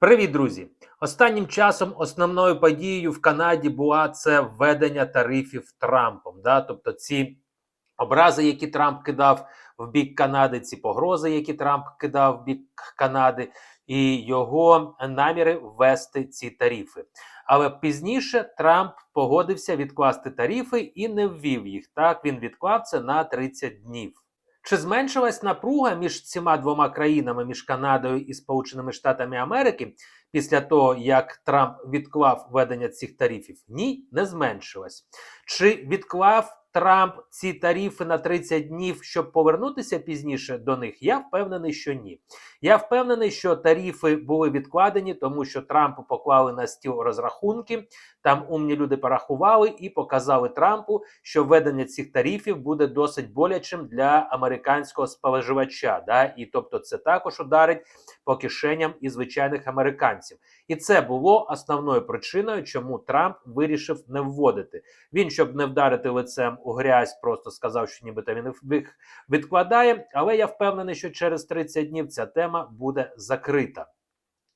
Привіт, друзі! Останнім часом основною подією в Канаді була це введення тарифів Трампом. Да? Тобто ці образи, які Трамп кидав в бік Канади, ці погрози, які Трамп кидав в бік Канади, і його наміри ввести ці тарифи. Але пізніше Трамп погодився відкласти тарифи і не ввів їх. Так він відклав це на 30 днів. Чи зменшилась напруга між цими двома країнами, між Канадою і Сполученими Штатами Америки, після того, як Трамп відклав введення цих тарифів? Ні, не зменшилась. Чи відклав Трамп ці тарифи на 30 днів, щоб повернутися пізніше до них? Я впевнений, що ні. Я впевнений, що тарифи були відкладені, тому що Трампу поклали на стіл розрахунки. Там умні люди порахували і показали Трампу, що введення цих тарифів буде досить болячим для американського споживача. Да? І тобто, це також ударить по кишеням і звичайних американців. І це було основною причиною, чому Трамп вирішив не вводити. Він, щоб не вдарити лицем у грязь, просто сказав, що нібито він їх відкладає. Але я впевнений, що через 30 днів ця тема буде закрита.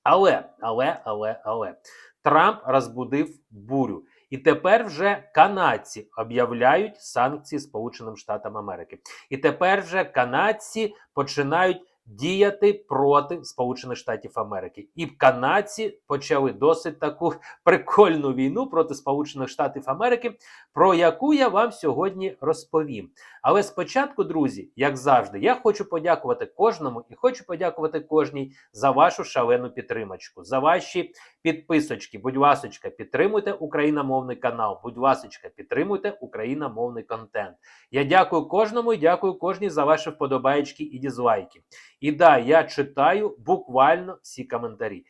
Але, але, але, але Трамп розбудив бурю. І тепер вже канадці об'являють санкції Сполученим Штатам Америки. І тепер вже канадці починають діяти проти Сполучених Штатів Америки. І канадці почали досить таку прикольну війну проти Сполучених Штатів Америки, про яку я вам сьогодні розповім. Але спочатку, друзі, як завжди, я хочу подякувати кожному і хочу подякувати кожній за вашу шалену підтримочку, за ваші підписочки. Будь ласочка, підтримуйте україномовний канал. Будь ласочка, підтримуйте україномовний контент. Я дякую кожному і дякую кожній за ваші вподобаєчки і дізлайки. І да, я читаю буквально всі коментарі.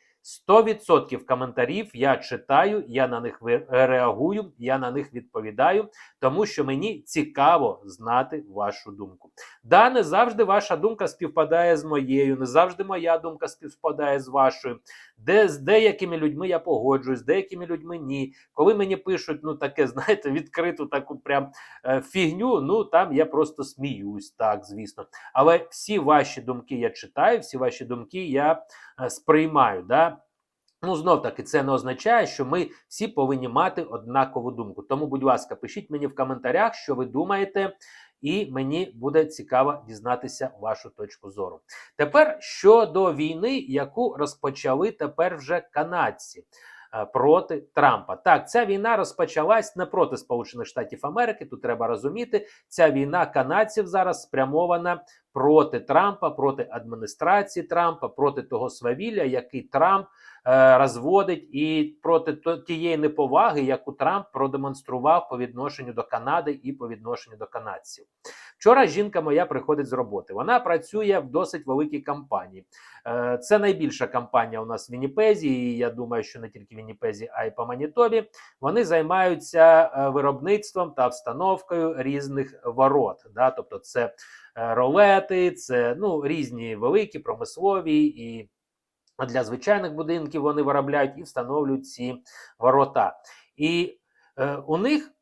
100% коментарів я читаю, я на них реагую, я на них відповідаю, тому що мені цікаво знати вашу думку. Да, не завжди ваша думка співпадає з моєю, не завжди моя думка співпадає з вашою. Де з деякими людьми я погоджуюсь, з деякими людьми ні. Коли мені пишуть, ну таке, знаєте, відкриту таку прям е, фігню, ну там я просто сміюсь, так, звісно. Але всі ваші думки я читаю, всі ваші думки я е, сприймаю. Да? Ну, знов таки, це не означає, що ми всі повинні мати однакову думку. Тому, будь ласка, пишіть мені в коментарях, що ви думаєте, і мені буде цікаво дізнатися вашу точку зору. Тепер щодо війни, яку розпочали тепер вже канадці. Е, проти Трампа так, ця війна розпочалась не проти Сполучених Штатів Америки. Тут треба розуміти, ця війна канадців зараз спрямована проти Трампа, проти адміністрації Трампа, проти того свавілля, який Трамп розводить і проти тієї неповаги, яку Трамп продемонстрував по відношенню до Канади і по відношенню до канадців. Вчора жінка моя приходить з роботи. Вона працює в досить великій компанії. Е, це найбільша компанія у нас в Вінніпезі, і я думаю, що не тільки в Вінніпезі, а й по Манітобі. Вони займаються е, виробництвом та встановкою різних ворот. Да? Тобто, це ролети, це ну, різні великі промислові і для звичайних будинків вони виробляють і встановлюють ці ворота. І е, у них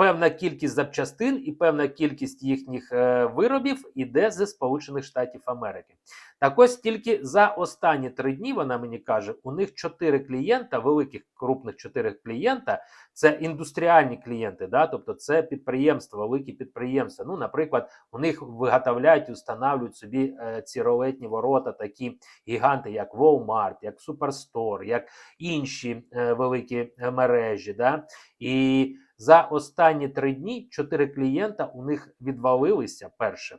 певна кількість запчастин і певна кількість їхніх е, виробів іде зі Сполучених Штатів Америки. Так ось тільки за останні три дні вона мені каже, у них чотири клієнта, великих крупних чотири клієнта, це індустріальні клієнти, да, тобто це підприємства, великі підприємства. Ну, наприклад, у них виготовляють і встановлюють собі е, ці ролетні ворота, такі гіганти, як Walmart, як Superstore, як інші е, великі е, мережі. Да, І за останні три дні чотири клієнта у них відвалилися перше.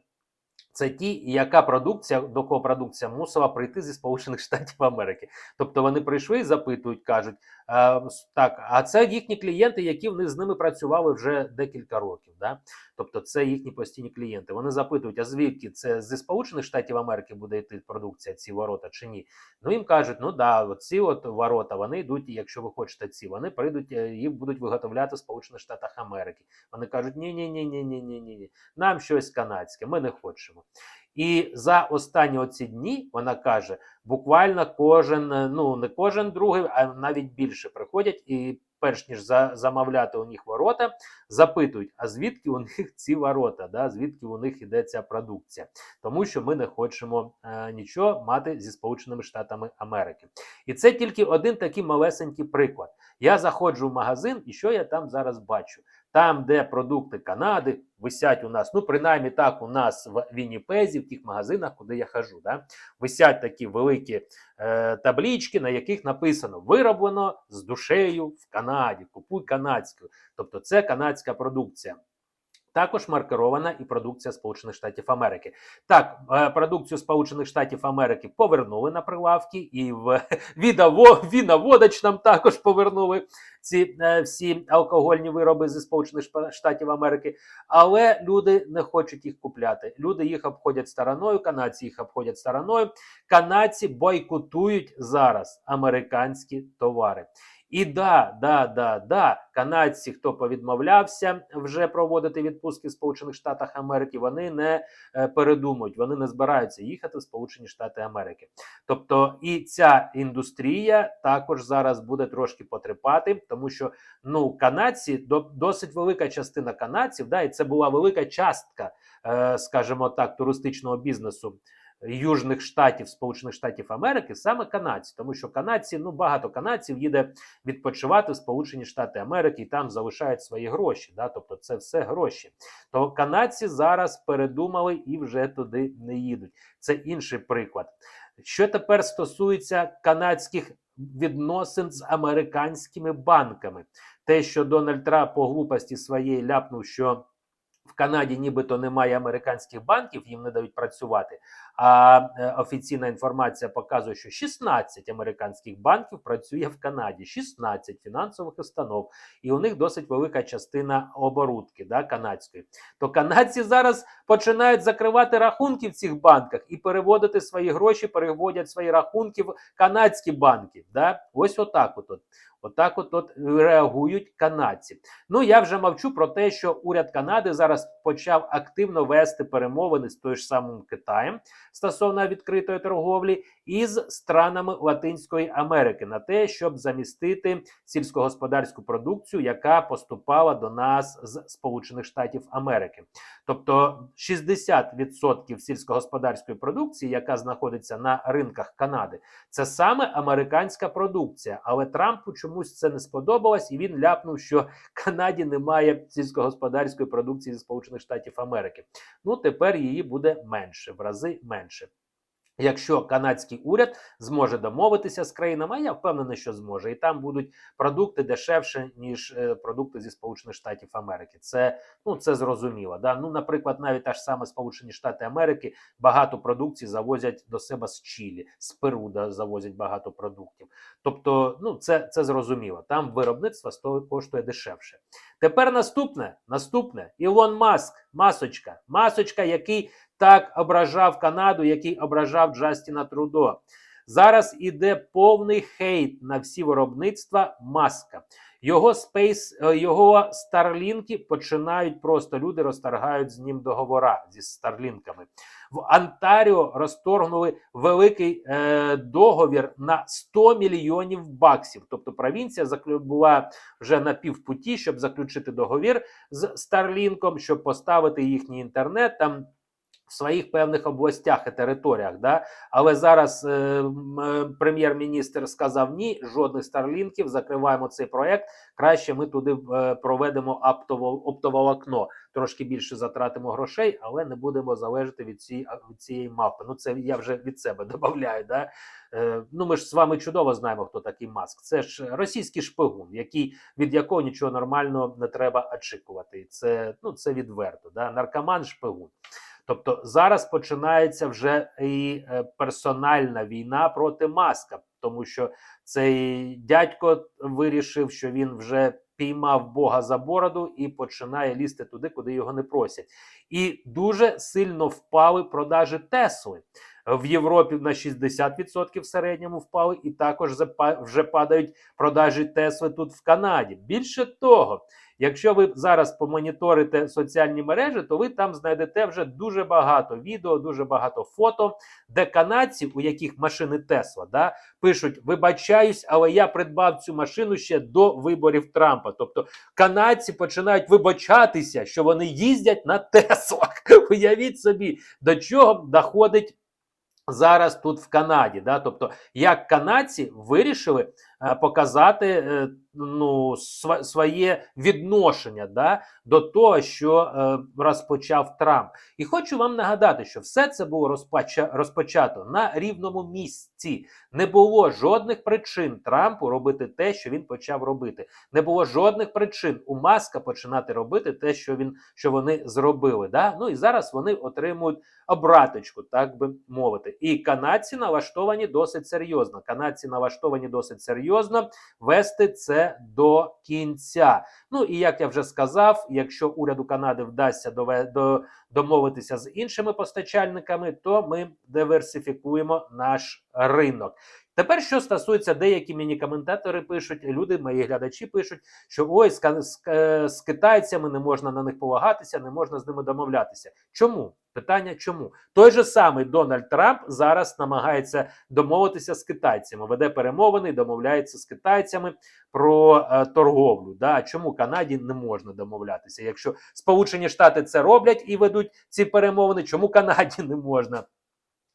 Це ті, яка продукція, до кого продукція мусила прийти зі Сполучених Штатів Америки. Тобто вони прийшли і запитують, кажуть, а, так, а це їхні клієнти, які в них з ними працювали вже декілька років. Да? Тобто це їхні постійні клієнти. Вони запитують, а звідки це зі Сполучених Штатів Америки буде йти продукція, ці ворота чи ні? Ну їм кажуть, ну да, ці от ворота вони йдуть, якщо ви хочете ці, вони прийдуть, е, їх будуть виготовляти в Сполучених Штатах Америки. Вони кажуть, ні, ні, ні, ні, ні, ні, ні, нам щось канадське, ми не хочемо. І за останні оці дні вона каже: буквально кожен, ну не кожен другий, а навіть більше приходять і перш ніж за, замовляти у них ворота, запитують, а звідки у них ці ворота, да? звідки у них іде ця продукція. Тому що ми не хочемо е, нічого мати зі Сполученими Штатами Америки. І це тільки один такий малесенький приклад. Я заходжу в магазин, і що я там зараз бачу? Там, де продукти Канади висять у нас, ну принаймні так у нас в Вінніпезі, в тих магазинах, куди я хожу, да, висять такі великі е, таблічки, на яких написано вироблено з душею в Канаді, купуй канадську. Тобто це канадська продукція. Також маркирована і продукція Сполучених Штатів Америки. Так, е, продукцію Сполучених Штатів Америки повернули на прилавки, і в віноводач нам також повернули ці е, всі алкогольні вироби зі Сполучених Штатів Америки. Але люди не хочуть їх купляти. Люди їх обходять стороною, канадці їх обходять стороною. Канадці бойкотують зараз американські товари. І да, да, да, да, канадці, хто повідмовлявся вже проводити відпустки в Сполучених Штатах Америки, вони не е, передумують, вони не збираються їхати в Сполучені Штати Америки. Тобто і ця індустрія також зараз буде трошки потріпати, тому що ну канадці до, досить велика частина канадців, да, і це була велика частка, е, скажімо так, туристичного бізнесу. Южних штатів Сполучених Штатів Америки саме канадці, тому що канадці, ну багато канадців їде відпочивати в Сполучені Штати Америки і там залишають свої гроші. Да? Тобто це все гроші. То канадці зараз передумали і вже туди не їдуть. Це інший приклад. Що тепер стосується канадських відносин з американськими банками, те, що Дональд Трамп по глупості своєї ляпнув, що в Канаді нібито немає американських банків, їм не дають працювати. А е, офіційна інформація показує, що 16 американських банків працює в Канаді, 16 фінансових установ, і у них досить велика частина оборудки да, канадської. То канадці зараз починають закривати рахунки в цих банках і переводити свої гроші, переводять свої рахунки в канадські банки. Да? Ось отак от. от. Отак от, от реагують канадці. Ну я вже мовчу про те, що уряд Канади зараз почав активно вести перемовини з той ж самим Китаєм стосовно відкритої торговлі із странами Латинської Америки на те, щоб замістити сільськогосподарську продукцію, яка поступала до нас з Сполучених Штатів Америки. Тобто 60% сільськогосподарської продукції, яка знаходиться на ринках Канади, це саме американська продукція. Але Трампу чомусь це не сподобалось, і він ляпнув, що Канаді немає сільськогосподарської продукції зі Сполучених Штатів Америки. Ну тепер її буде менше, в рази менше. Якщо канадський уряд зможе домовитися з країнами, а я впевнений, що зможе, і там будуть продукти дешевше ніж е, продукти зі Сполучених Штатів Америки. Це ну це зрозуміло. Да? Ну, наприклад, навіть та ж саме Сполучені Штати Америки багато продукції завозять до себе з Чилі, з Перу да, завозять багато продуктів. Тобто, ну це, це зрозуміло. Там виробництво коштує дешевше. Тепер наступне, наступне Ілон Маск, масочка, масочка, який так ображав Канаду, який ображав Джастіна Трудо. Зараз іде повний хейт на всі виробництва маска. Його спейс, його старлінки починають просто люди розторгають з ним договора зі старлінками. В Антаріо розторгнули великий е, договір на 100 мільйонів баксів. Тобто провінція була вже на півпуті, щоб заключити договір з Старлінком, щоб поставити їхній інтернет там. Своїх певних областях і територіях, да? але зараз е, е, прем'єр-міністр сказав ні, жодних старлінків, закриваємо цей проект. Краще ми туди е, проведемо оптово, оптоволокно. Трошки більше затратимо грошей, але не будемо залежати від цієї, від цієї мавпи. Ну це я вже від себе додаю. Да? Е, ну ми ж з вами чудово знаємо, хто такий маск. Це ж російський шпигун, який від якого нічого нормального не треба очікувати. Це ну це відверто. Да? Наркоман шпигун. Тобто зараз починається вже і е, персональна війна проти маска, тому що цей дядько вирішив, що він вже піймав Бога за бороду і починає лізти туди, куди його не просять. І дуже сильно впали продажі Тесли. В Європі на 60% в середньому впали, і також вже падають продажі Тесли тут в Канаді. Більше того, якщо ви зараз помоніторите соціальні мережі, то ви там знайдете вже дуже багато відео, дуже багато фото, де канадці, у яких машини Тесла, да, пишуть: вибачаюсь, але я придбав цю машину ще до виборів Трампа. Тобто канадці починають вибачатися, що вони їздять на Теслах. Уявіть собі, до чого доходить. Зараз тут в Канаді, да, тобто, як канадці вирішили показати е, ну, своє відношення да, до того, що е, розпочав Трамп. І хочу вам нагадати, що все це було розпоча- розпочато на рівному місці. Не було жодних причин Трампу робити те, що він почав робити. Не було жодних причин у Маска починати робити те, що він що вони зробили. Да? Ну і зараз вони отримують обраточку, так би мовити. І канадці налаштовані досить серйозно. Канадці налаштовані досить серйозно вести це до кінця. Ну і як я вже сказав, якщо уряду Канади вдасться до, домовитися з іншими постачальниками, то ми диверсифікуємо наш ринок. Тепер, що стосується, деякі мені коментатори пишуть, люди, мої глядачі пишуть, що ой, з, з, е, з китайцями не можна на них полагатися, не можна з ними домовлятися. Чому? Питання чому? Той же самий Дональд Трамп зараз намагається домовитися з китайцями, веде перемовини, домовляється з китайцями про е, торговлю. Да? Чому Канаді не можна домовлятися? Якщо Сполучені Штати це роблять і ведуть ці перемовини, чому Канаді не можна?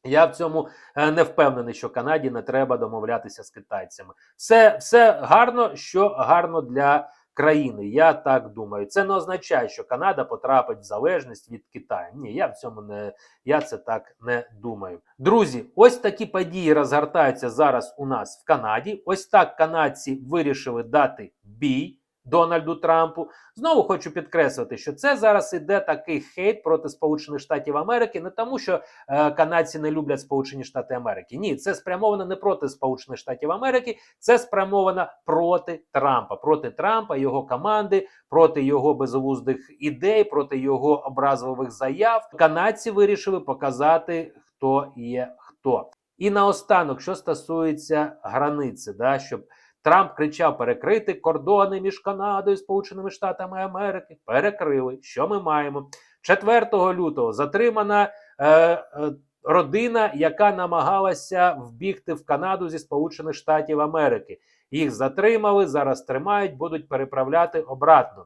Я в цьому е, не впевнений, що Канаді не треба домовлятися з китайцями. Все, все гарно, що гарно для країни. Я так думаю. Це не означає, що Канада потрапить в залежність від Китаю. Ні, я в цьому не я це так не думаю. Друзі, ось такі події розгортаються зараз у нас в Канаді. Ось так канадці вирішили дати бій. Дональду Трампу знову хочу підкреслити, що це зараз іде такий хейт проти Сполучених Штатів Америки, не тому, що е, канадці не люблять Сполучені Штати Америки. Ні, це спрямовано не проти Сполучених Штатів Америки, це спрямовано проти Трампа, проти Трампа, його команди, проти його безглуздих ідей, проти його образливих заяв. Канадці вирішили показати, хто є хто. І наостанок, що стосується границі, да, щоб Трамп кричав перекрити кордони між Канадою і Сполученими Штатами Америки. Перекрили. Що ми маємо? 4 лютого затримана е, е, родина, яка намагалася вбігти в Канаду зі Сполучених Штатів Америки. Їх затримали, зараз тримають, будуть переправляти обратно.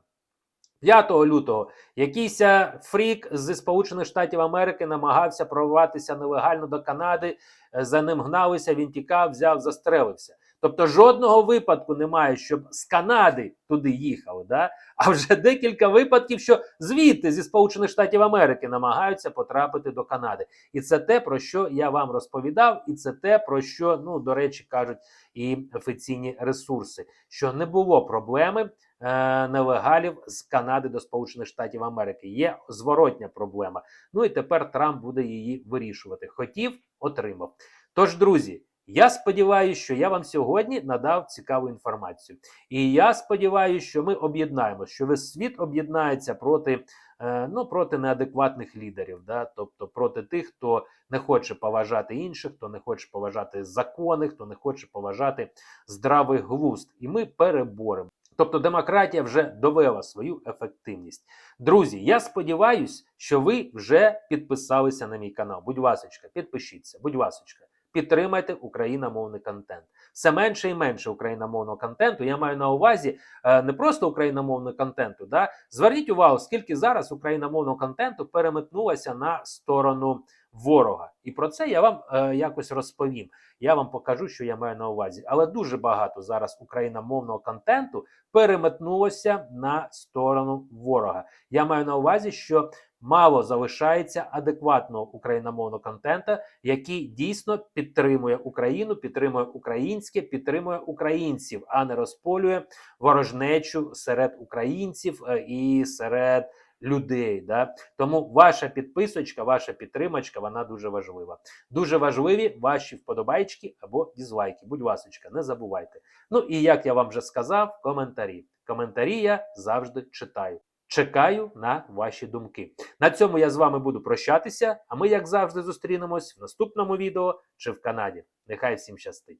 5 лютого якийсь е, фрік зі Сполучених Штатів Америки намагався прорватися нелегально до Канади. е, За ним гналися, він тікав, взяв, застрелився. Тобто жодного випадку немає, щоб з Канади туди їхали. Да? А вже декілька випадків, що звідти зі Сполучених Штатів Америки намагаються потрапити до Канади. І це те, про що я вам розповідав, і це те, про що, ну, до речі, кажуть і офіційні ресурси, що не було проблеми е, нелегалів з Канади до Сполучених Штатів Америки. Є зворотня проблема. Ну і тепер Трамп буде її вирішувати. Хотів, отримав. Тож, друзі. Я сподіваюся, що я вам сьогодні надав цікаву інформацію. І я сподіваюся, що ми об'єднаємося, що весь світ об'єднається проти, е, ну, проти неадекватних лідерів, да? тобто проти тих, хто не хоче поважати інших, хто не хоче поважати закони, хто не хоче поважати здравий глузд. І ми переборемо. Тобто демократія вже довела свою ефективність. Друзі, я сподіваюся, що ви вже підписалися на мій канал. Будь ласочка, підпишіться, будь ласочка. Підтримайте україномовний контент. Все менше і менше україномовного контенту. Я маю на увазі е, не просто україномовного контенту. Да? Зверніть увагу, скільки зараз україномовного контенту переметнулося на сторону ворога. І про це я вам е, якось розповім. Я вам покажу, що я маю на увазі. Але дуже багато зараз україномовного контенту переметнулося на сторону ворога. Я маю на увазі, що мало залишається адекватного україномовного контента, який дійсно підтримує Україну, підтримує українське, підтримує українців, а не розполює ворожнечу серед українців е, і серед. Людей, да тому ваша підписочка, ваша підтримочка, вона дуже важлива. Дуже важливі ваші вподобайки або дізлайки. Будь ласочка, не забувайте. Ну і як я вам вже сказав, коментарі. Коментарі я завжди читаю. Чекаю на ваші думки. На цьому я з вами буду прощатися. А ми, як завжди, зустрінемось в наступному відео чи в Канаді. Нехай всім щастить!